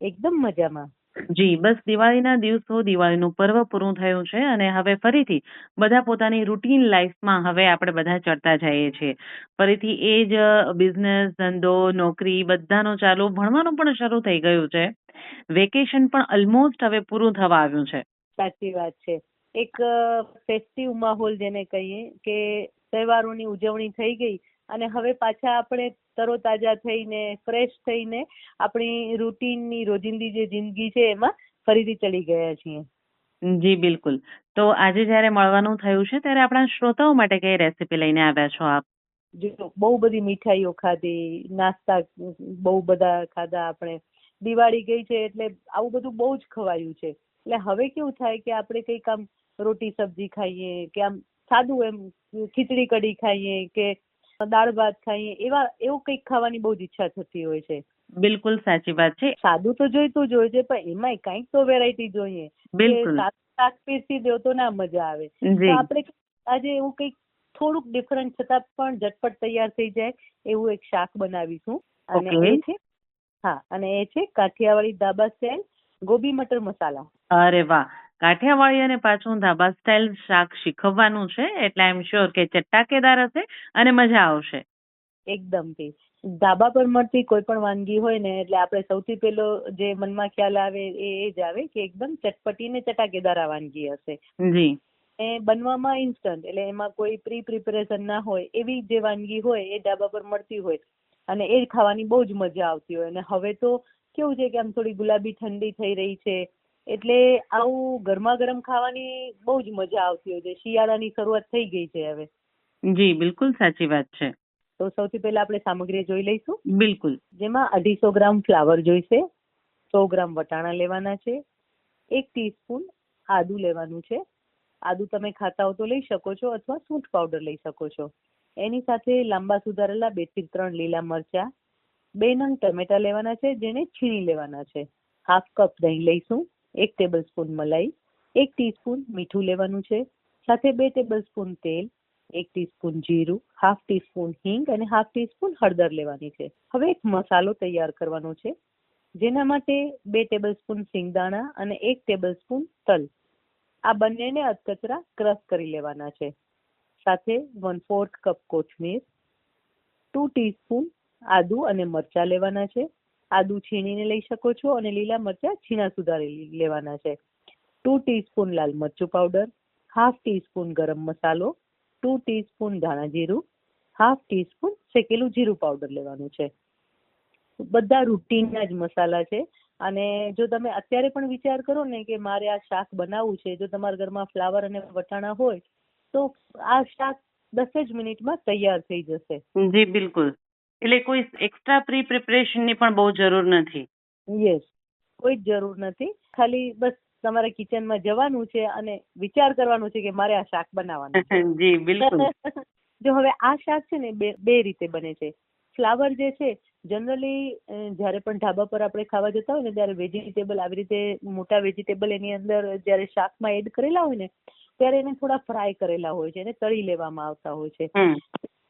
એકદમ મજામાં. જી બસ દિવાળીના દિવસો દિવાળીનું પર્વ પૂરું થયું છે અને હવે ફરીથી બધા પોતાની રૂટીન લાઈફમાં હવે આપણે બધા ચડતા જઈએ છીએ. ફરીથી એ જ બિઝનેસ ધંધો નોકરી બધાનો ચાલુ ભણવાનું પણ શરૂ થઈ ગયું છે. વેકેશન પણ ઓલમોસ્ટ હવે પૂરું થવા આવ્યું છે. સાચી વાત છે. એક ફેસ્ટિવ માહોલ જેને કહીએ કે તહેવારોની ઉજવણી થઈ ગઈ અને હવે પાછા આપણે તરોતાજા થઈને ફ્રેશ થઈને આપણી રૂટીનની રોજિંદી જે જિંદગી છે એમાં ફરીથી ચડી ગયા છીએ. જી બિલકુલ. તો આજે જ્યારે મળવાનું થયું છે ત્યારે આપણા શ્રોતાઓ માટે કઈ રેસીપી લઈને આવ્યા છો આપ? જો બહુ બધી મીઠાઈઓ ખાધી નાસ્તા બહુ બધા ખાધા આપણે. દિવાળી ગઈ છે એટલે આવું બધું બહુ જ ખવાયું છે. એટલે હવે કેવું થાય કે આપણે કંઈક આમ રોટી સબ્જી ખાઈએ કે આમ સાદું એમ ખીચડી કઢી ખાઈએ કે દાળ ભાત ખાઈએ એવા એવું કંઈક ખાવાની બહુ જ ઈચ્છા થતી હોય છે. બિલકુલ સાચી વાત છે. સાદું તો જોઈતું જ હોય છે પણ એમાંય કંઈક તો વેરાયટી જોઈએ. બિલકુલ. શાક પીરસી દો તો ના મજા આવે. તો આપણે આજે એવું કંઈક થોડુંક ડિફરન્ટ છતાં પણ ઝટપટ તૈયાર થઈ જાય એવું એક શાક બનાવીશું. અને એ છે હા અને એ છે કાઠિયાવાડી દાબા સેલ ગોબી મટર મસાલા. અરે વાહ. કાઠિયાવાડી અને પાછું ધાબા સ્ટાઇલ શાક શીખવવાનું છે એટલે આઈ એમ શ્યોર કે ચટાકેદાર હશે અને મજા આવશે. એકદમથી. ધાબા પર મળતી કોઈ પણ વાનગી હોય ને એટલે આપણે સૌથી પહેલો જે મનમાં ખ્યાલ આવે એ એ જ આવે કે એકદમ ચટપટી ને ચટાકેદાર આ વાનગી હશે. જી. એ બનવામાં ઇન્સ્ટન્ટ એટલે એમાં કોઈ પ્રી પ્રિપેરેશન ના હોય એવી જે વાનગી હોય એ ધાબા પર મળતી હોય. અને એ ખાવાની બહુ જ મજા આવતી હોય. અને હવે તો કેવું છે કે આમ થોડી ગુલાબી ઠંડી થઈ રહી છે એટલે આવું ગરમા ગરમ ખાવાની બહુ જ મજા આવતી હોય છે. શિયાળાની શરૂઆત થઈ ગઈ છે હવે. જી બિલકુલ સાચી વાત છે. તો સૌથી પહેલા આપણે સામગ્રી જોઈ લઈશું. બિલકુલ. જેમાં અઢીસો ગ્રામ ફ્લાવર જોઈશે. સો ગ્રામ વટાણા લેવાના છે. એક ટીસ્પૂન આદુ લેવાનું છે. આદુ તમે ખાતા હો તો લઈ શકો છો અથવા સૂંઠ પાવડર લઈ શકો છો. એની સાથે લાંબા સુધારેલા બેથી ત્રણ લીલા મરચા બે નંગ ટમેટા લેવાના છે જેને છીણી લેવાના છે. હાફ કપ દહીં લઈશું. એક ટેબલ સ્પૂન મલાઈ, એક ટીસ્પૂન મીઠું લેવાનું છે. સાથે બે ટેબલ સ્પૂન તેલ, એક ટીસ્પૂન જીરું હાફ ટીસ્પૂન હિંગ અને હાફ ટીસ્પૂન હળદર લેવાની છે. હવે એક મસાલો તૈયાર કરવાનો છે, જેના માટે બે ટેબલ સ્પૂન સિંગદાણા અને એક ટેબલ સ્પૂન તલ. આ બંનેને અધકચરા ક્રશ કરી લેવાના છે. સાથે વન ફોર્થ કપ કોથમીર ટુ ટીસ્પૂન આદુ અને મરચાં લેવાના છે. આદુ છીણીને લઈ શકો છો અને લીલા મરચાં છીણા સુધારી લેવાના છે. ટુ ટીસ્પૂન લાલ મરચું પાવડર હાફ ટીસ્પૂન ગરમ મસાલો ટુ ટીસ્પૂન ધાણા જીરું હાફ ટીસ્પૂન શેકેલું જીરું પાવડર લેવાનું છે. બધા રૂટીનના જ મસાલા છે. અને જો તમે અત્યારે પણ વિચાર કરો ને કે મારે આ શાક બનાવવું છે, જો તમારા ઘરમાં ફ્લાવર અને વટાણા હોય, તો આ શાક દસ જ મિનિટમાં તૈયાર થઈ જશે. જી, બિલકુલ. એટલે કોઈ એક્સ્ટ્રા પ્રી પ્રિપરેશનની પણ બહુ જરૂર નથી. યસ કોઈ જ જરૂર નથી. ખાલી બસ તમારે કિચનમાં જવાનું છે અને વિચાર કરવાનો છે કે મારે આ શાક બનાવવાનું છે. જી બિલકુલ. જો હવે આ શાક છે ને બે બે રીતે બને છે. ફ્લાવર જે છે જનરલી જ્યારે પણ ઢાબા પર આપણે ખાવા જતા હોય ને ત્યારે વેજીટેબલ આવી રીતે મોટા વેજીટેબલ એની અંદર જ્યારે શાકમાં એડ કરેલા હોય ને ત્યારે એને થોડા ફ્રાય કરેલા હોય છે એને તળી લેવામાં આવતા હોય છે.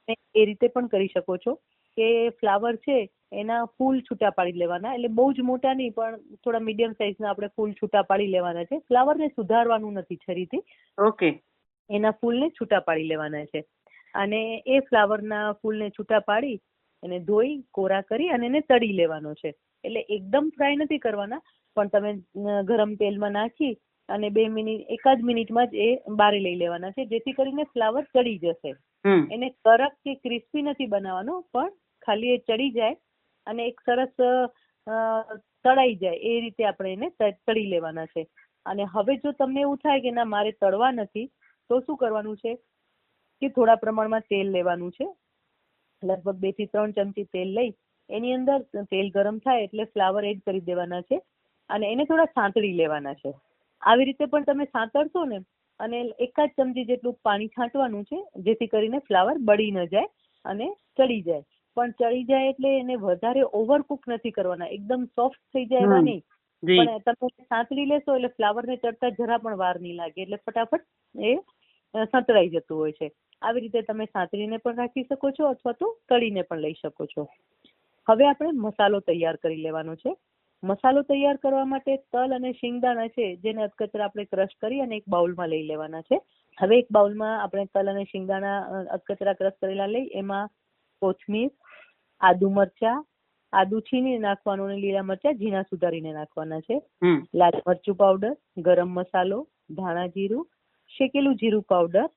હમ એ રીતે પણ કરી શકો છો કે ફ્લાવર છે એના ફૂલ છૂટા પાડી લેવાના એટલે બહુ જ મોટા નહીં પણ થોડા મીડિયમ સાઇઝના આપણે ફૂલ છૂટા પાડી લેવાના છે. ફ્લાવરને સુધારવાનું નથી છરીથી ઓકે. એના ફૂલને છૂટા પાડી લેવાના છે. અને એ ફ્લાવરના ફૂલને છૂટા પાડી એને ધોઈ કોરા કરી અને એને તળી લેવાનો છે. એટલે એકદમ ફ્રાય નથી કરવાના પણ તમે ગરમ તેલમાં નાખી અને બે મિનિટ એકાદ મિનિટમાં જ એ બારે લઈ લેવાના છે જેથી કરીને ફ્લાવર ચડી જશે. એને કડક કે ક્રિસ્પી નથી બનાવવાનો, પણ ખાલી એ ચડી જાય અને એક સરસ તળાઈ જાય. એ રીતે આપણે એને તળી લેવાના છે. અને હવે જો તમને એવું થાય કે ના, મારે તળવા નથી, તો શું કરવાનું છે? કે થોડા પ્રમાણમાં તેલ લેવાનું છે. લગભગ બેથી ત્રણ ચમચી તેલ લઈ, એની અંદર તેલ ગરમ થાય એટલે ફ્લાવર એડ કરી દેવાના છે. અને એને થોડા સાંતળી લેવાના છે. આવી રીતે પણ તમે સાંતળશો ને અને એકાદ ચમચી જેટલું પાણી છાંટવાનું છે જેથી કરીને ફ્લાવર બળી ન જાય અને ચડી જાય. પણ ચડી જાય એટલે એને વધારે ઓવરકુક નથી કરવાના એકદમ સોફ્ટ થઈ જાય એવા નહીં. પણ તમે સાંતળી લેશો એટલે ફ્લાવર ને ચડતા જરા પણ વાર નહીં લાગે એટલે ફટાફટ એ સંતળાઈ જતું હોય છે. આવી રીતે તમે સાંતળીને પણ રાખી શકો છો અથવા તો તળીને પણ લઈ શકો છો. હવે આપણે મસાલો તૈયાર કરી લેવાનો છે. મસાલો તૈયાર કરવા માટે તલ અને શિંગદાણા છે જેને અધકચરા આપણે ક્રશ કરી અને એક બાઉલમાં લઈ લેવાના છે. હવે એક બાઉલમાં આપણે તલ અને શિંગદાણા અધકચરા ક્રશ કરેલા લઈ એમાં કોથમીર આદુ મરચા આદુ છીની નાખવાનું અને લીલા મરચા ઝીણા સુધારીને નાખવાના છે. લાલ મરચું પાવડર ગરમ મસાલો ધાણા જીરું શેકેલું જીરું પાવડર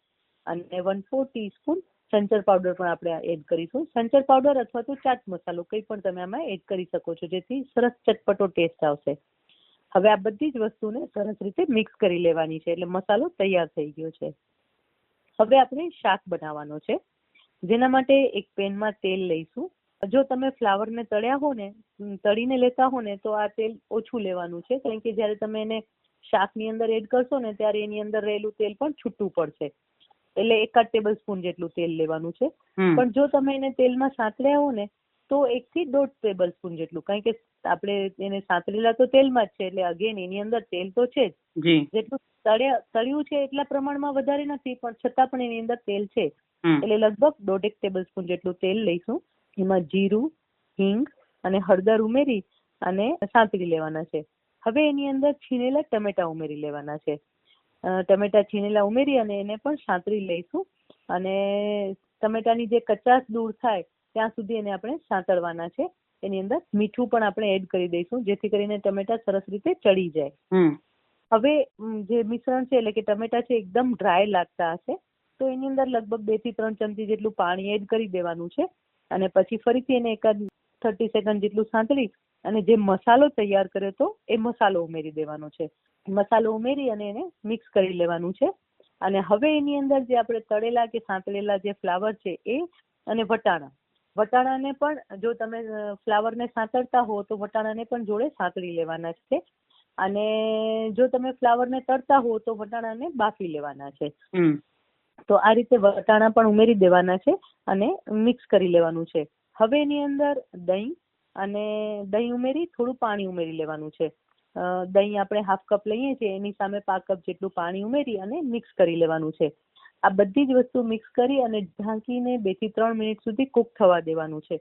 અને વન ફોર ટીસ્પૂન સંચર પાવડર પણ આપણે એડ કરીશું. સંચર પાવડર અથવા તો ચાટ મસાલો કંઈ પણ તમે આમાં એડ કરી શકો છો, જેથી સરસ ચટપટો ટેસ્ટ આવશે. હવે આ બધી જ વસ્તુને સરસ રીતે મિક્સ કરી લેવાની છે, એટલે મસાલો તૈયાર થઈ ગયો છે. હવે આપણે શાક બનાવવાનો છે. જેના માટે એક પેનમાં તેલ લઈશું. જો તમે ફ્લાવરને તળ્યા હો ને તળીને લેતા હો ને તો આ તેલ ઓછું લેવાનું છે. કારણ કે જ્યારે તમે એને શાકની અંદર એડ કરશો ને, ત્યારે એની અંદર રહેલું તેલ પણ છૂટું પડશે. એટલે એકાદ ટેબલ સ્પૂન જેટલું તેલ લેવાનું છે. પણ જો તમે એને તેલમાં સાંતળ્યા હો ને તો એક થી દોઢ ટેબલ સ્પૂન જેટલું. કારણ કે આપણે એને સાંતળેલા તો તેલમાં જ છે એટલે અગેન એની અંદર તેલ તો છે જ. જેટલું તળ્યા તળ્યું છે એટલા પ્રમાણમાં વધારે નથી પણ છતાં પણ એની અંદર તેલ છે. એટલે લગભગ દોઢેક ટેબલ સ્પૂન જેટલું તેલ લઈશું. એમાં જીરું હિંગ અને હળદર ઉમેરી અને સાંતળી લેવાના છે. હવે એની અંદર છીણેલા ટમેટા ઉમેરી લેવાના છે. ટમેટા છીણેલા ઉમેરી અને એને પણ સાંતળી લઈશું. અને ટમેટાની જે કચાશ દૂર થાય ત્યાં સુધી એને આપણે સાંતળવાના છે. એની અંદર મીઠું પણ આપણે એડ કરી દઈશું જેથી કરીને ટમેટા સરસ રીતે ચડી જાય. હવે જે મિશ્રણ છે એટલે કે ટમેટા છે એકદમ ડ્રાય લાગતા હશે તો એની અંદર લગભગ બેથી ત્રણ ચમચી જેટલું પાણી એડ કરી દેવાનું છે. અને પછી ફરીથી એને એકાદ થર્ટી સેકન્ડ જેટલું સાંતળી અને જે મસાલો તૈયાર કર્યો હતો એ મસાલો ઉમેરી દેવાનો છે. મસાલો ઉમેરી અને એને મિક્સ કરી લેવાનું છે. અને હવે એની અંદર જે આપણે તળેલા કે સાંતળેલા જે ફ્લાવર છે એ અને વટાણા. વટાણાને પણ જો તમે ફ્લાવરને સાંતળતા હો તો વટાણાને પણ જોડે સાંતળી લેવાના છે. અને જો તમે ફ્લાવરને તળતા હો તો વટાણાને બાફી લેવાના છે. તો આ રીતે વટાણા પણ ઉમેરી દેવાના છે અને મિક્સ કરી લેવાનું છે. હવે એની અંદર દહીં અને દહીં ઉમેરી થોડું પાણી ઉમેરી લેવાનું છે. દહીં આપણે હાફ કપ લઈએ છીએ એની સામે પા કપ જેટલું પાણી ઉમેરી અને મિક્સ કરી લેવાનું છે. આ બધી જ વસ્તુ મિક્સ કરી અને ઢાંકીને બેથી ત્રણ મિનિટ સુધી કૂક થવા દેવાનું છે.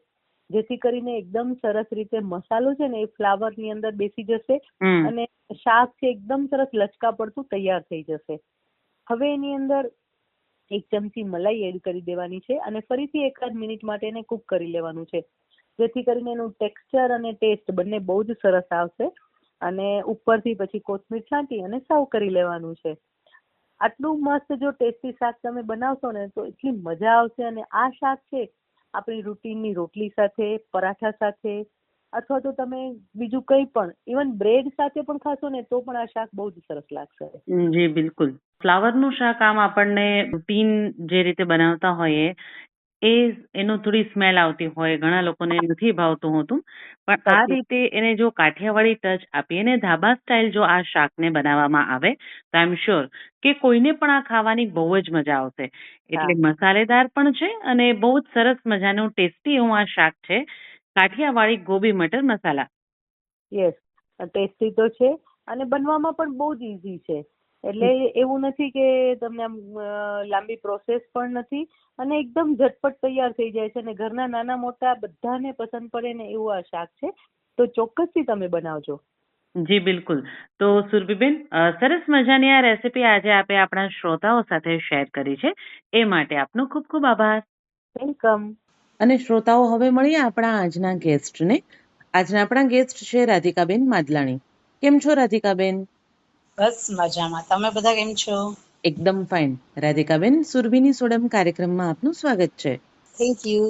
જેથી કરીને એકદમ સરસ રીતે મસાલો છે ને એ ફ્લાવરની અંદર બેસી જશે અને શાક છે એકદમ સરસ લચકા પડતું તૈયાર થઈ જશે. હવે એની અંદર એક ચમચી મલાઈ એડ કરી દેવાની છે અને ફરીથી એકાદ મિનિટ માટે એને કૂક કરી લેવાનું છે. જેથી કરીને એનું ટેક્સચર અને ટેસ્ટ બંને બહુ જ સરસ આવશે. અને ઉપરથી પછી કોથમીર છાંટી અને સર્વ કરી લેવાનું છે. આટલું મસ્ત જો ટેસ્ટી શાક તમે બનાવશો ને તો એટલી મજા આવશે અને આ શાક છે આપણી રૂટીનની રોટલી સાથે, પરાઠા સાથે અથવા તો તમે બીજું કંઈ પણ, ઇવન બ્રેડ સાથે પણ ખાશો ને તો પણ આ શાક બહુ જ સરસ લાગશે. જી, બિલકુલ. ફ્લાવરનું શાક આમ આપણને રૂટીન જે રીતે બનાવતા હોઈએ એ એનો થોડી સ્મેલ આવતી હોય ઘણા લોકોને નથી ભાવતું હોતું. પણ આ સાચી. રીતે એને જો કાઠિયાવાડી ટચ આપી અને ધાબા સ્ટાઇલ જો આ શાકને બનાવવામાં આવે તો આઈ એમ શ્યોર કે કોઈને પણ આ ખાવાની બહુ જ મજા આવશે. એટલે મસાલેદાર પણ છે અને બહુ જ સરસ મજાનું ટેસ્ટી એવું આ શાક છે કાઠિયાવાડી ગોબી મટર મસાલા. યસ ટેસ્ટી તો છે અને બનવામાં પણ બહુ જ ઇઝી છે. એટલે એવું નથી કે તમને આમ લાંબી પ્રોસેસ પણ નથી અને એકદમ ઝટપટ તૈયાર થઈ જાય છે અને ઘરના નાના મોટા બધાને પસંદ પડે ને એવું આ શાક છે તો ચોક્કસથી તમે બનાવજો. જી બિલકુલ. તો સુરભીબેન સરસ મજાની આ રેસીપી આજે આપે આપણા શ્રોતાઓ સાથે શેર કરી છે. એ માટે આપનો ખૂબ ખૂબ આભાર. વેલકમ અને શ્રોતાઓ હવે મળીએ આપણા આજના ગેસ્ટને આજના આપણા ગેસ્ટ છે રાધિકાબેન માદલાણી. કેમ છો રાધિકાબેન? બસ મજામાં. તમે બધા કેમ છો? એકદમ ફાઇન. રાધિકાબેન સુરભીની સોડમ કાર્યક્રમમાં આપનું સ્વાગત છે. થેન્ક યુ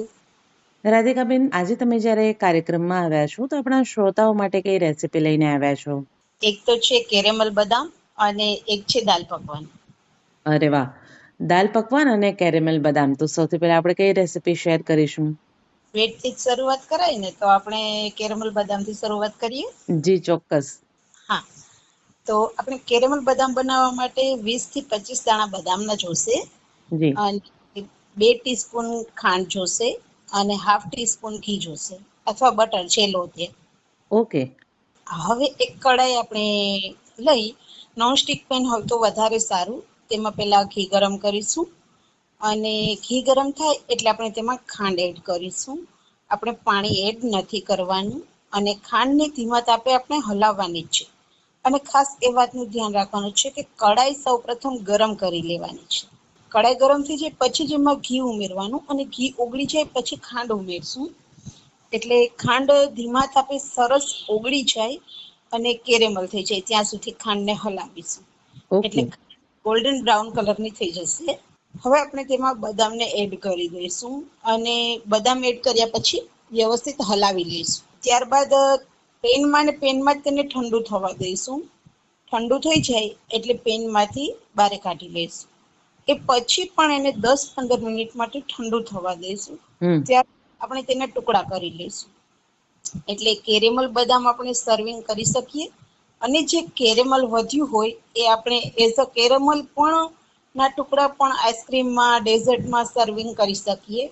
રાધિકાબેન આજે તમે જ્યારે કાર્યક્રમમાં આવ્યા છો તો આપણા શ્રોતાઓ માટે કઈ રેસીપી લઈને આવ્યા છો? એક તો છે કેરેમલ બદામ અને એક છે દાલ પકવાન. અરે વાહ. દાલ પકવાન અને કેરેમલ બદામ. તો સૌથી પહેલા આપણે કઈ રેસીપી શેર કરીશું? સ્વીટથી શરૂઆત કરાય ને તો આપણે કેરેમલ બદામથી શરૂઆત કરીએ? જી ચોક્કસ. હા. તો આપણે કેરેમલ બદામ બનાવવા માટે વીસથી પચીસ દાણા બદામના જોશે. જી. અને બે ટીસ્પૂન ખાંડ જોશે અને હાફ ટીસ્પૂન ઘી જોશે અથવા બટર છે લો તે ઓકે. હવે એક કડાઈ આપણે લઈ. નોનસ્ટિક પેન હોય તો વધારે સારું. તેમાં પહેલા ઘી ગરમ કરીશું. અને ઘી ગરમ થાય એટલે આપણે તેમાં ખાંડ એડ કરીશું. આપણે પાણી એડ નથી કરવાનું. અને ખાંડને ધીમા તાપે આપણે હલાવવાની જ છે. અને ખાસ એ વાતનું ધ્યાન રાખવાનું છે કે કડાઈ સૌપ્રથમ ગરમ કરી લેવાની છે. કડાઈ ગરમ થઈ જાય પછી જ એમાં ઘી ઉમેરવાનું અને ઘી ઓગળી જાય પછી ખાંડ ઉમેરશું. એટલે ખાંડ ધીમા તાપે સરસ ઓગળી જાય અને કેરેમલ થઈ જાય ત્યાં સુધી ખાંડને હલાવીશું. એટલે ગોલ્ડન બ્રાઉન કલરની થઈ જશે. હવે આપણે તેમાં બદામને એડ કરી દઈશું અને બદામ એડ કર્યા પછી વ્યવસ્થિત હલાવી લઈશું. ત્યારબાદ પેનમાં ને પેનમાં જ તેને ઠંડુ થવા દઈશું. ઠંડુ થઈ જાય એટલે પેનમાંથી બહાર કાઢી લઈશું. એ પછી પણ એને દસ પંદર મિનિટ માટે ઠંડુ થવા દઈશું. ત્યારે આપણે તેના ટુકડા કરી લઈશું. એટલે કેરેમલ બદામ આપણે સર્વિંગ કરી શકીએ. અને જે કેરેમલ વધ્યું હોય એ આપણે એઝ અ કેરેમલ પણ ના ટુકડા પણ આઈસ્ક્રીમમાં ડેઝર્ટમાં સર્વિંગ કરી શકીએ.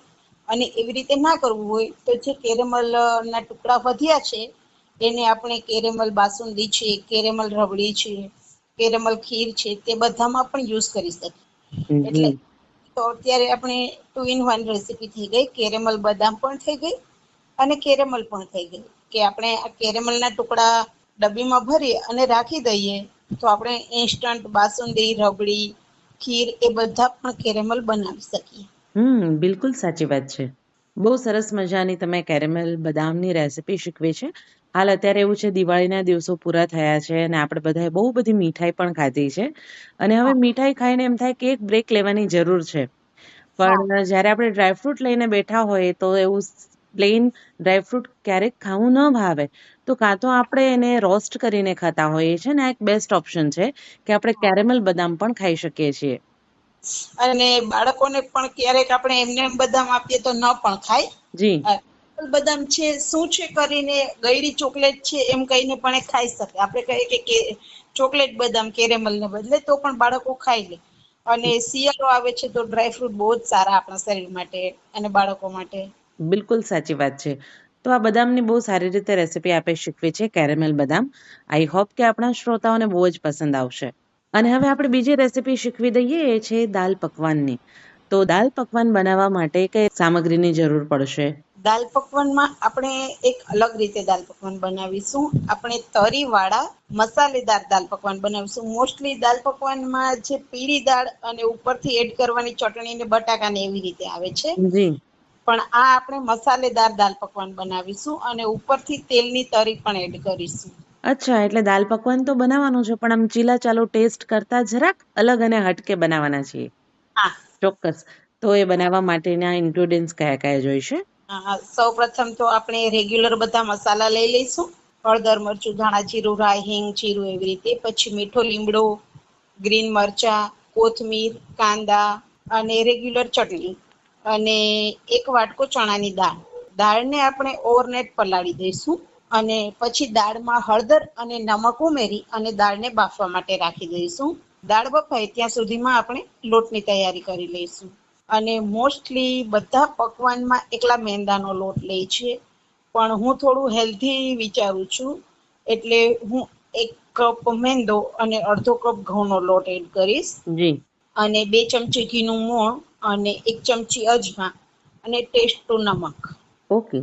અને એવી રીતે ના કરવું હોય તો જે કેરેમલ ના ટુકડા વધ્યા છે એને આપણે કેરેમલ બાસુંદી છે કેરેમલ રબડી છે કેરેમલ ખીર છે તે બધામાં પણ યુઝ કરી શકીએ. એટલે તો અત્યારે આપણે ટુ ઇન વન રેસીપી થઈ ગઈ. કેરેમલ બદામ પણ થઈ ગઈ અને કેરેમલ પણ થઈ ગઈ. કે આપણે આ કેરેમલના ટુકડા ડબ્બીમાં ભરી અને રાખી દઈએ તો આપણે ઇન્સ્ટન્ટ બાસુંદી રબડી ખીર એ બધા પણ કેરેમલ બનાવી શકીએ. હમ બિલકુલ સાચી વાત છે. બહુ સરસ મજાની તમે કેરેમલ બદામની રેસિપી શીખવી છે. હાલ અત્યારે એવું છે દિવાળીના દિવસો પૂરા થયા છે અને આપણે બધાએ બહુ બધી મીઠાઈ પણ ખાધી છે. અને હવે મીઠાઈ ખાઈને એમ થાય કે એક બ્રેક લેવાની જરૂર છે. પણ જ્યારે આપણે ડ્રાયફ્રૂટ લઈને બેઠા હોઈએ તો એવું પ્લેન ડ્રાયફ્રૂટ ક્યારેક ખાવું ન ભાવે. તો કાં તો આપણે એને રોસ્ટ કરીને ખાતા હોઈએ છીએ ને આ એક બેસ્ટ ઓપ્શન છે કે આપણે કેરેમલ બદામ પણ ખાઈ શકીએ છીએ. અને બાળકોને પણ ક્યારેક આપણે એમને બદામ આપીએ તો ન પણ ખાય. જી. બદામ છે, શું છે કરીને ગયડી ચોકલેટ છે એમ કહીને પણ એ ખાઈ શકે. આપણે કહીએ કે ચોકલેટ બદામ, કેરેમલ ને બદલે તો પણ બાળકો ખાઈ લે. અને શિયાળો આવે છે તો ડ્રાયફ્રૂટ બહુ જ સારા આપણા શરીર માટે અને બાળકો માટે. બિલકુલ સાચી વાત છે. તો આ બદામની બહુ સારી રીતે રેસીપી આપે શીખવી છે, કેરેમેલ બદામ. આઈ હોપ કે આપણા શ્રોતાઓને બહુ જ પસંદ આવશે. અને હવે આપણે બીજી રેસીપી શીખવી દઈએ, એ છે દાલ પકવાનની. તો દાલ પકવાન બનાવવા માટે કઈ સામગ્રીની જરૂર પડશે? દાલ પકવાનમાં આપણે એક અલગ રીતે દાલ પકવાન બનાવીશું. આપણે તરીવાળા મસાલેદાર દાલ પકવાન બનાવીશું. મોસ્ટલી દાલ પકવાનમાં જે પીળી દાળ અને ઉપરથી એડ કરવાની ચટણી ને બટાકા ને એવી રીતે આવે છે. પણ આ આપણે મસાલેદાર દાલ પકવાન બનાવીશું અને ઉપરથી તેલની તરી પણ એડ કરીશું. અચ્છા એટલે દાલ પકવાન તો બનાવવાનું છે પણ આમ ચીલા ચાલો ટેસ્ટ કરતા જરાક અલગ અને હટકે બનાવવાના છીએ. હા. ચોક્કસ. તો એ બનાવવા માટેના ઇન્ગ્રેડિયન્ટ્સ કયા કયા જોઈશે? સૌ પ્રથમ તો આપણે રેગ્યુલર બધા મસાલા લઈ લઈશું. હળદર મરચું, ધાણા જીરું, રાઈ, હિંગ, જીરું એવી રીતે. પછી મીઠો લીમડો, ગ્રીન મરચા, કોથમીર, કાંદા અને રેગ્યુલર ચટણી. અને એક વાટકો ચણાની દાળ. દાળને આપણે ઓવરનેટ પલાળી દઈશું અને પછી દાળમાં હળદર અને નમક ઉમેરી અને દાળને બાફવા માટે રાખી દઈશું. દાળ બફાય ત્યાં સુધીમાં આપણે લોટની તૈયારી કરી લઈશું. અને મોસ્ટલી બધા પકવાનમાં એકલા મેંદાનો લોટ લે છે. પણ હું થોડું હેલ્ધી વિચારું છું. એટલે હું એક કપ મેંદો અને અડધો કપ ઘઉંનો લોટ એડ કરીશ. જી. અને બે ચમચી ઘીનું મોણ અને એક ચમચી અજમા અને ટેસ્ટ ટુ નમક. ઓકે.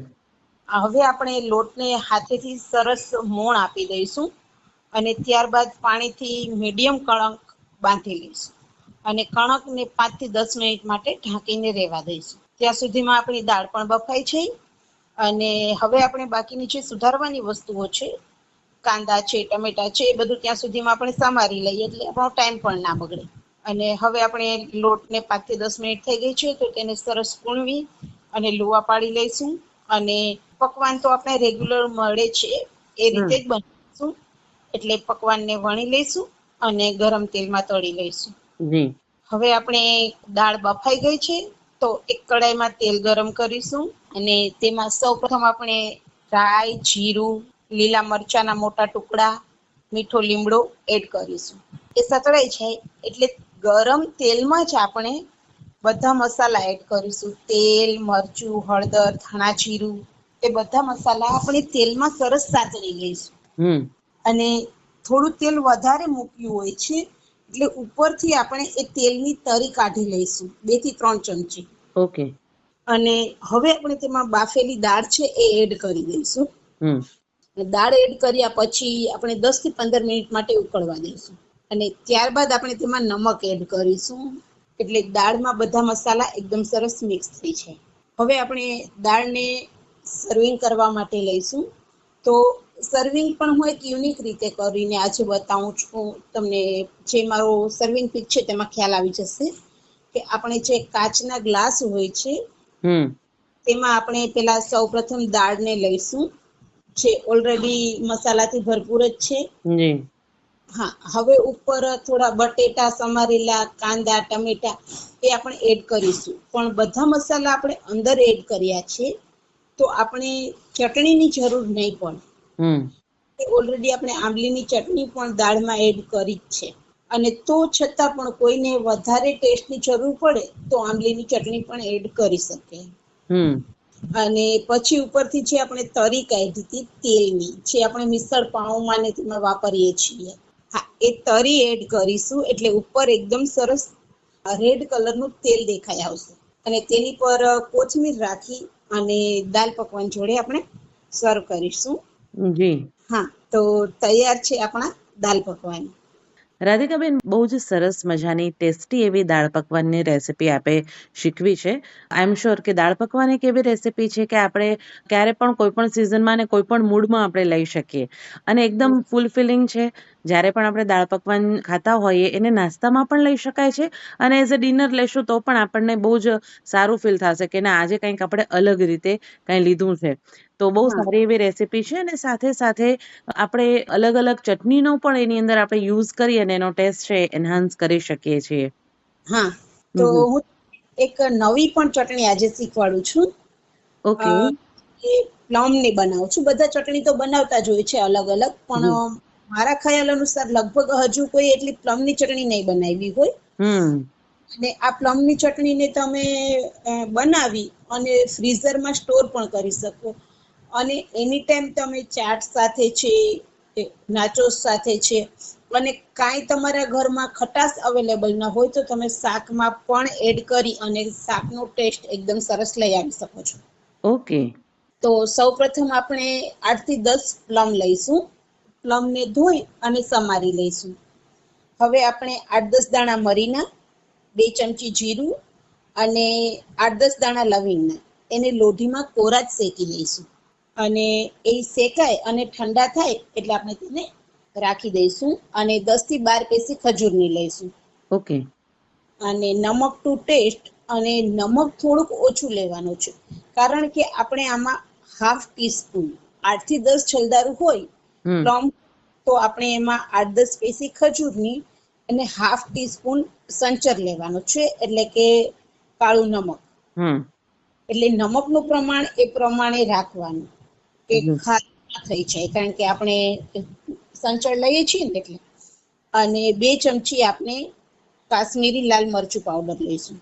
હવે આપણે લોટને હાથેથી સરસ મોણ આપી દઈશું અને ત્યારબાદ પાણીથી મીડિયમ કણક બાંધી લઈશું. અને કણકને પાંચથી દસ મિનિટ માટે ઢાંકીને રહેવા દઈશું. ત્યાં સુધીમાં આપણી દાળ પણ બફાઈ છે. અને હવે આપણે બાકીની જે સુધારવાની વસ્તુઓ છે કાંદા છે ટમેટા છે એ બધું ત્યાં સુધીમાં આપણે સમારી લઈએ એટલે આપણો ટાઈમ પણ ના બગડે. અને હવે આપણે લોટને પાંચથી દસ મિનિટ થઈ ગઈ છે તો તેને સરસ કૂણવી અને લુવા પાડી લઈશું. અને પકવાન તો આપણે રેગ્યુલર મળે છે એ રીતે જ બનાવીશું. એટલે પકવાનને વણી લઈશું અને ગરમ તેલમાં તળી લઈશું. જી. હવે આપણે દાળ બફાઈ ગઈ છે તો એક કડાઈમાં તેલ ગરમ કરીશું અને તેમાં સૌપ્રથમ આપણે રાઈ જીરું લીલા મરચાના મોટા ટુકડા મીઠો લીમડો એડ કરીશું. એ સતળાઈ જાય એટલે ગરમ તેલમાં જ આપણે બધા મસાલા એડ કરીશું. તેલ મરચું હળદર ધાણા જીરું એ બધા મસાલા આપણે તેલમાં સરસ સાતળી લઈશું. અને થોડું તેલ વધારે મૂક્યું હોય છે એટલે ઉપરથી આપણે એ તેલની તરી કાઢી લઈશું બેથી ત્રણ ચમચી. ઓકે. અને હવે આપણે તેમાં બાફેલી દાળ છે એ એડ કરી દઈશું. દાળ એડ કર્યા પછી આપણે દસથી પંદર મિનિટ માટે ઉકળવા દઈશું. અને ત્યારબાદ આપણે તેમાં નમક એડ કરીશું. એટલે દાળમાં બધા મસાલા એકદમ સરસ મિક્સ થઈ છે હવે આપણે દાળને સર્વિંગ કરવા માટે લઈશું. તો સર્વિંગ પણ હું એક યુનિક રીતે કરીને આજે બતાવું છું. તમને જે મારો સર્વિંગ પીક છે તેમાં ખ્યાલ આવી જશે કે આપણે જે કાચના ગ્લાસ હોય છે તેમાં આપણે પેલા સૌ પ્રથમ દાળને લઈશું જે ઓલરેડી મસાલાથી ભરપૂર જ છે. હા હવે ઉપર થોડા બટેટા સમારેલા કાંદા ટમેટા એ આપણે એડ કરીશું. પણ બધા મસાલા આપણે અંદર એડ કર્યા છે તો આપણે ચટણીની જરૂર નહીં પડે ઓલરેડી આપણે આંબલીની ચટણી પણ દાળમાં એડ કરી જ છે. અને તો છતાં પણ કોઈને વધારે ટેસ્ટની જરૂર પડે તો આંબલીની ચટણી પણ એડ કરી શકે. અને પછી ઉપરથી જે આપણે તરી કાઢી હતી તેલની જે આપણે મિસળ પાઉમાં ને તેમાં વાપરીએ છીએ. હા એ તરી એડ કરીશું એટલે ઉપર એકદમ સરસ રેડ કલરનું તેલ દેખાઈ આવશે. અને તેની પર કોથમીર રાખી અને દાલ પકવાન જોડે આપણે સર્વ કરીશું. જી. હા તો તૈયાર છે આપણા દાલ પકવાન. રાધિકાબેન બહુ જ સરસ મજાની ટેસ્ટી એવી દાળ પકવાનની રેસિપી આપે શીખવી છે. આઈ એમ શ્યોર કે દાળ પકવાન એક એવી રેસીપી છે કે આપણે ક્યારે પણ કોઈ પણ સિઝનમાં ને કોઈ પણ મૂડમાં આપણે લઈ શકીએ. અને એકદમ ફૂલફિલિંગ છે જ્યારે પણ આપણે દાળ પકવાન ખાતા હોઈએ એને નાસ્તામાં પણ લઈ શકાય છે અને એઝ અ ડિનર લેશું તો પણ આપણને બહુ જ સારું ફીલ થશે કે ના આજે કંઈક આપણે અલગ રીતે કંઈ લીધું છે. તો બહુ સારી એવી રેસીપી છે અને સાથે સાથે આપણે અલગ અલગ ચટણીનો પણ એની અંદર આપણે યુઝ કરી અને એનો ટેસ્ટ છે એન્હાન્સ કરી શકીએ છીએ. હા તો હું એક નવી પણ ચટણી આજે શીખવાડું છું. ઓકે પ્લમની બનાવું છું. બધા ચટણી તો બનાવતા જ હોય છે અલગ અલગ પણ મારા ખ્યાલ અનુસાર લગભગ હજુ કોઈ એટલી પ્લમની ચટણી નહીં બનાવી હોય. હમ. અને આ પ્લમની ચટણીને તમે બનાવી અને ફ્રીઝરમાં સ્ટોર પણ કરી શકો. અને એની ટાઈમ તમે ચાટ સાથે છે નાચોસ સાથે છે અને કાંઈ તમારા ઘરમાં ખટાશ અવેલેબલ ન હોય તો તમે શાકમાં પણ એડ કરી અને શાકનો ટેસ્ટ એકદમ સરસ લઈ આવી શકો છો. ઓકે. તો સૌપ્રથમ આપણે આઠથી દસ પ્લમ લઈશું. પ્લમને ધોઈ અને સમારી લઈશું. હવે આપણે આઠ દસ દાણા મરીના બે ચમચી જીરું અને આઠ દસ દાણા લવિંગના. એને લોઢીમાં કોરા જ શેકી લઈશું. અને એ શેકાય અને ઠંડા થાય એટલે આપણે તેને રાખી દઈશું અને દસથી બાર પેસી ખજૂરની લઈશું. ઓકે. અને નમક ટુ ટેસ્ટ અને નમક થોડુંક ઓછું લેવાનું છે. કારણ કે આપણે આમાં હાફ ટીસ્પૂન આઠથી દસ છલદારું હોય પ્લમ તો આપણે એમાં આઠ દસ પેસી ખજૂરની અને હાફ ટીસ્પૂન સંચર લેવાનું છે એટલે કે કાળું નમક. એટલે એટલે નમકનું પ્રમાણ એ પ્રમાણે રાખવાનું. કે હમ. થઈ જાય. કારણ કે આપણે સંચળ લઈએ છીએ ને એટલે. અને બે ચમચી આપણે કાશ્મીરી લાલ મરચું પાવડર લઈશું.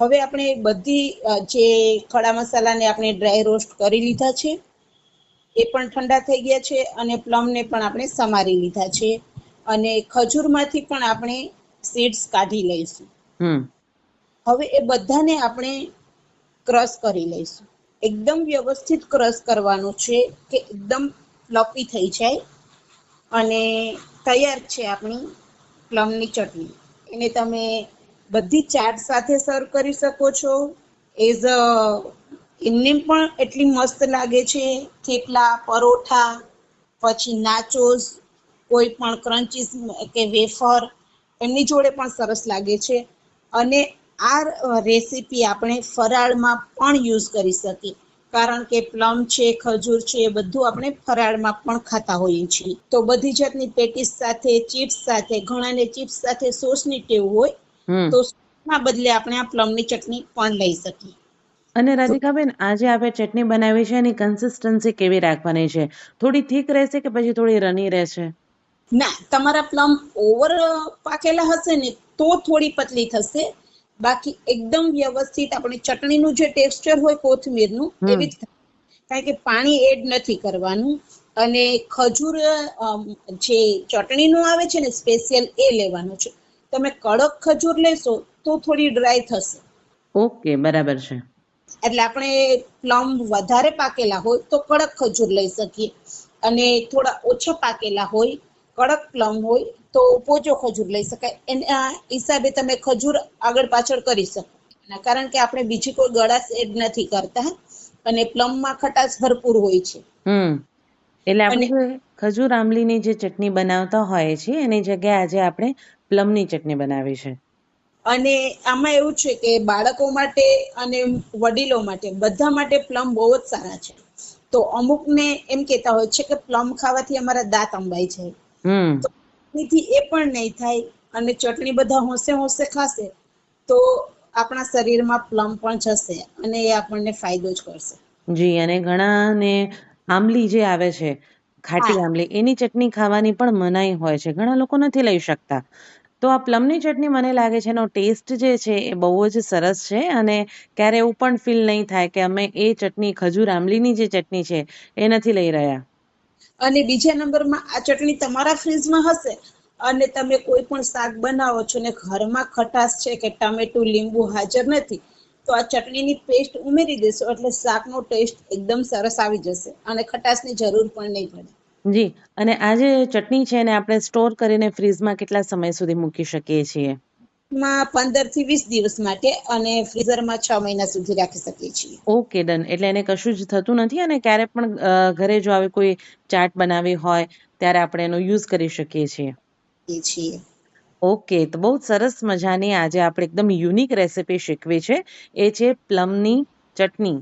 હવે આપણે બધી જે ખડા મસાલાને આપણે ડ્રાય રોસ્ટ કરી લીધા છે એ પણ ઠંડા થઈ ગયા છે અને પ્લમને પણ આપણે સમારી લીધા છે. અને ખજૂરમાંથી પણ આપણે સીડ્સ કાઢી લઈશું. હવે એ બધાને આપણે ક્રશ કરી લઈશું. એકદમ વ્યવસ્થિત ક્રશ કરવાનું છે કે એકદમ ફ્લફી થઈ જાય અને તૈયાર છે આપણી પ્લમની ચટણી. એને તમે બધી ચાટ સાથે સર્વ કરી શકો છો. એઝ અ, એમને પણ એટલી મસ્ત લાગે છે. થેપલા, પરોઠા, પછી નાચોસ કોઈ પણ ક્રંચીસ કે વેફર એમની જોડે પણ સરસ લાગે છે. અને આ રેસીપી આપણે ફરાળમાં પણ યુઝ કરી શકીએ. કારણ કે પ્લમ છે ખજૂર છે એ બધું આપણે ફરાળમાં પણ ખાતા હોઈએ છીએ. તો બધી જાતની પેટીસ સાથે ચિપ્સ સાથે ઘણાને ચિપ્સ સાથે સોસની ટેવ હોય તો ના બદલે આપણે આ પ્લમની ચટણી પણ લઈ શકીએ. અને રાધિકાબેન આજે આપણે ચટણી બનાવી છે એની કન્સિસ્ટન્સી કેવી રાખવાની છે? થોડી થીક રહેશે કે પછી થોડી રની રહેશે? ના તમારા પ્લમ ઓવર પાકેલા હશે ને તો થોડી પતલી થશે. બાકી એકદમ વ્યવસ્થિત આપણે ચટણીનું જે ટેક્સચર હોય કોથમીરનું એવી જ કારણ કે પાણી એડ નથી કરવાનું અને ખજૂર જે ચટણીનું આવે છે ને સ્પેશિયલ એ લેવાનું છે. તમે કડક ખજૂર લેશો તો થોડી ડ્રાય થશે. ઓકે બરાબર છે. એટલે આપણે પ્લમ વધારે પાકેલા હોય તો કડક ખજૂર લઈ શકીએ અને થોડા ઓછા પાકેલા હોય કડક પ્લમ હોય તો પોચો ખજૂર લઈ શકાય. એના હિસાબે તમે ખજૂર આગળ પાછળ કરી શકો. કારણ કે આપણે બીજી કોઈ ગળાશ એડ નથી કરતા અને પ્લમમાં ખટાશ ભરપૂર હોય છે. હમ. એટલે આપણે ખજૂર આમલીની જે ચટણી બનાવતા હોય છે એની જગ્યાએ આજે આપણે પ્લમની ચટણી બનાવી છે. અને આમાં એવું છે કે બાળકો માટે અને વડીલો માટે બધા માટે પ્લમ બહુ જ સારા છે. તો અમુકને એમ કહેતા હોય છે કે પ્લમ ખાવાથી અમારા દાંત અંબાઈ જાય. હમ. ચટણીથી એ પણ નહીં થાય અને ચટણી બધા હોંશે હોંશે ખાશે તો આપણા શરીરમાં પ્લમ પણ જશે અને એ આપણને ફાયદો જ કરશે. જી અને ઘણા ને આંબલી જે આવે છે ખાટી આમલી એની ચટણી ખાવાની પણ મનાઈ હોય છે. ઘણા લોકો નથી લઈ શકતા. તો આ પ્લમની ચટણી મને લાગે છે એનો ટેસ્ટ જે છે એ બહુ જ સરસ છે અને ક્યારે એવું પણ ફીલ નહીં થાય કે અમે એ ચટણી ખજૂર આંબલીની જે ચટણી છે એ નથી લઈ રહ્યા. અને બીજા નંબરમાં આ ચટણી તમારા ફ્રીજમાં હશે અને તમે કોઈ પણ શાક બનાવો છો ને ઘરમાં ખટાશ છે કે ટામેટું, લીંબુ હાજર નથી, તો આ ચટણીની પેસ્ટ ઉમેરી દેશો એટલે શાકનો ટેસ્ટ એકદમ સરસ આવી જશે અને ખટાશની જરૂર પણ નહીં પડે. જી, અને આ જે ચટણી છે એને આપણે સ્ટોર કરીને ફ્રીજમાં કેટલા સમય સુધી મૂકી શકીએ છીએ? માં પંદરથી વીસ દિવસ માટે અને ફ્રીઝરમાં છ મહિના સુધી રાખી શકીએ છીએ. ઓકે ડન એટલે એને કશું જ થતું નથી અને ક્યારે પણ ઘરે જો આવી કોઈ ચાટ બનાવી હોય ત્યારે આપણે એનો યુઝ કરી શકીએ છીએ. છીએ. ઓકે તો બહુ સરસ મજાની આજે આપણે એકદમ યુનિક રેસીપી શીખવી છે. એ છે પ્લમની ચટણી.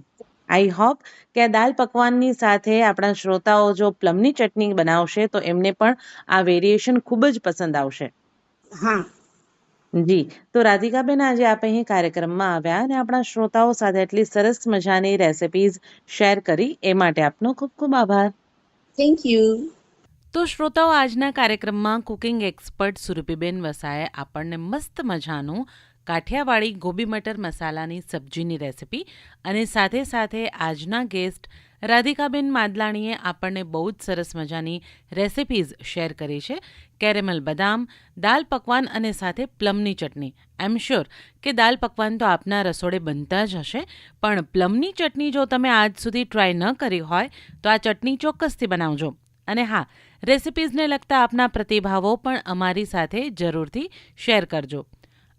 આઈ હોપ કે દાલ પકવાનની સાથે આપણા શ્રોતાઓ જો પ્લમની ચટણી બનાવશે તો એમને પણ આ વેરિએશન ખૂબ જ પસંદ આવશે. હા. જી. તો રાધિકાબેન આજે આપ અહીં કાર્યક્રમમાં આવ્યા અને આપણા શ્રોતાઓ સાથે એટલી સરસ મજાની રેસિપીઝ શેર કરી. એ માટે આપનો ખૂબ ખૂબ આભાર. થેન્ક યુ તો શ્રોતાઓ આજના કાર્યક્રમમાં કુકિંગ એક્સપર્ટ સુરભીબેન વસાએ આપણને મસ્ત મજાનું કાઠિયાવાડી ગોબી મટર મસાલાની સબ્જીની રેસિપી અને સાથે સાથે આજના ગેસ્ટ રાધિકાબેન માદલાણીએ આપણને બહુ જ સરસ મજાની રેસિપીઝ શેર કરી છે. કેરેમલ બદામ, દાલ પકવાન અને સાથે પ્લમની ચટણી. એમ શ્યોર કે દાલ પકવાન તો આપના રસોડે બનતા જ હશે, પણ પ્લમની ચટણી જો તમે આજ સુધી ટ્રાય ન કરી હોય, તો આ ચટણી ચોક્કસથી બનાવજો. અને હા રેસિપીઝને લગતા આપના પ્રતિભાવો પણ અમારી સાથે જરૂરથી શેર કરજો.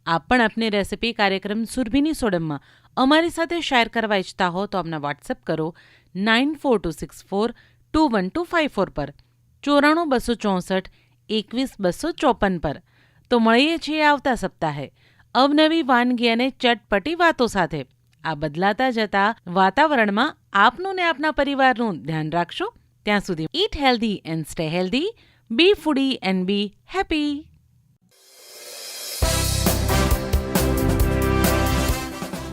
આપ પણ આપની રેસિપી કાર્યક્રમ સુરભીની સોડમમાં અમારી સાથે શેર કરવા ઈચ્છતા હો તો અમને વોટ્સએપ કરો nine four two six four two one two five four પર, ચોરાણું બસો ચોસઠ, એકવીસ બસો ચોપન પર. તો મળીએ છીએ આવતા સપ્તાહે. અવનવી વાનગી અને ચટપટી વાતો સાથે. આ બદલાતા જતા વાતાવરણમાં આપનું ને આપના પરિવારનું ધ્યાન રાખશો. ત્યાં સુધી eat healthy and stay healthy be foodie and be happy